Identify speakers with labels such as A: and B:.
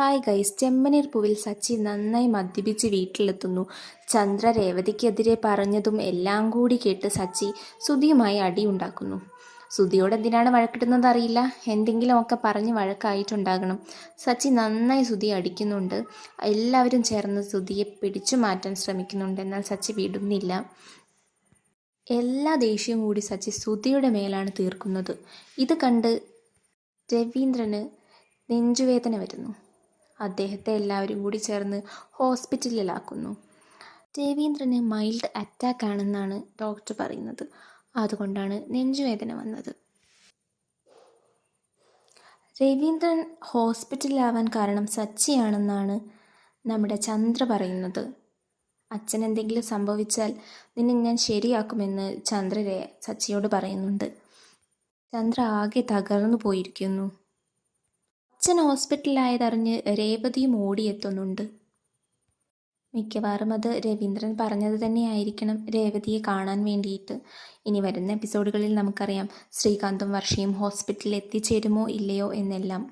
A: Hi guys. ചെമ്പനീർ പൂവിൽ സച്ചി നന്നായി മദ്യപിച്ച് വീട്ടിലെത്തുന്നു. ചന്ദ്ര രേവതിക്കെതിരെ പറഞ്ഞതും എല്ലാം കൂടി കേട്ട് സച്ചി സുധിയുമായി അടിയുണ്ടാക്കുന്നു സുധിയോട് എന്തിനാണ് വഴക്കിടുന്നത് അറിയില്ല. എന്തെങ്കിലുമൊക്കെ പറഞ്ഞ് വഴക്കായിട്ടുണ്ടാകണം. സച്ചി നന്നായി സുധി അടിക്കുന്നുണ്ട്. എല്ലാവരും ചേർന്ന് സുധിയെ പിടിച്ചു മാറ്റാൻ ശ്രമിക്കുന്നുണ്ട്. എന്നാൽ സച്ചി വിടുന്നില്ല. എല്ലാ ദേഷ്യവും കൂടി സച്ചി സുധിയുടെ മേലാണ് തീർക്കുന്നത്. ഇത് കണ്ട് രവീന്ദ്രന് നെഞ്ചുവേദന വരുന്നു. അദ്ദേഹത്തെ എല്ലാവരും കൂടി ചേർന്ന് ഹോസ്പിറ്റലിലാക്കുന്നു. രവീന്ദ്രന് മൈൽഡ് അറ്റാക്ക് ആണെന്നാണ് ഡോക്ടർ പറയുന്നത്. അതുകൊണ്ടാണ് നെഞ്ചുവേദന വന്നത്. രവീന്ദ്രൻ ഹോസ്പിറ്റലിലാവാൻ കാരണം സച്ചിയാണെന്നാണ് നമ്മുടെ ചന്ദ്ര പറയുന്നത്. അച്ഛൻ എന്തെങ്കിലും സംഭവിച്ചാൽ നിന്നെ ഞാൻ ശരിയാക്കുമെന്ന് ചന്ദ്ര രേ- സച്ചിയോട് പറയുന്നുണ്ട്. ചന്ദ്ര ആകെ തകർന്നു പോയിരിക്കുന്നു. അച്ഛൻ ഹോസ്പിറ്റലിലായതറിഞ്ഞ് രേവതിയും ഓടിയെത്തുന്നുണ്ട് മിക്കവാറും അത് രവീന്ദ്രൻ പറഞ്ഞത് തന്നെയായിരിക്കണം രേവതിയെ കാണാൻ വേണ്ടിയിട്ട്. ഇനി വരുന്ന എപ്പിസോഡുകളിൽ നമുക്കറിയാം ശ്രീകാന്തും വർഷയും ഹോസ്പിറ്റലിൽ എത്തിച്ചേരുമോ ഇല്ലയോ എന്നെല്ലാം.